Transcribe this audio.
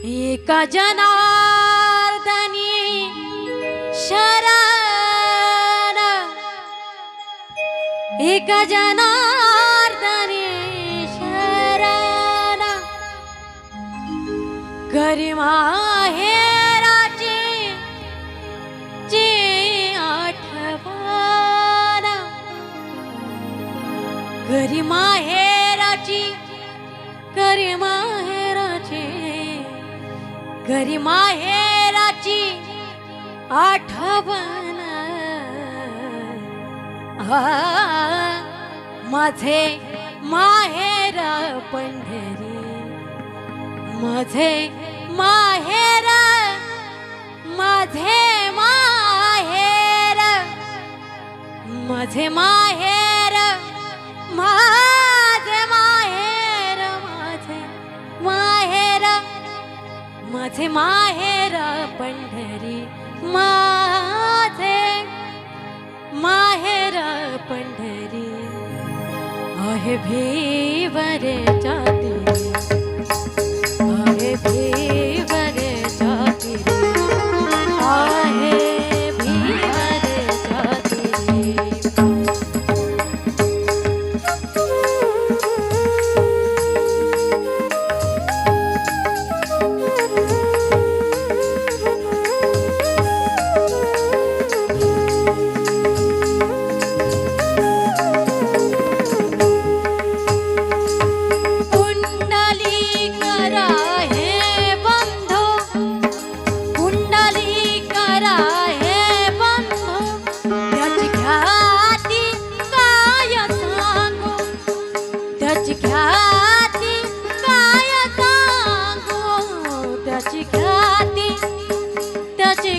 एका जनार्दनी शरण. एका जनार्दनी शरण. गरिमा हेराची ची आठवण. गरिमा हेराची गरिमा घरी माहेराची आठवण. माझे माहेर पंढरी माझे माहेर माझे माहेर माझे माहेर माझे माहेर पंढरी माझे माहेर पंढरी. आहे भीवरे রাতে তাজে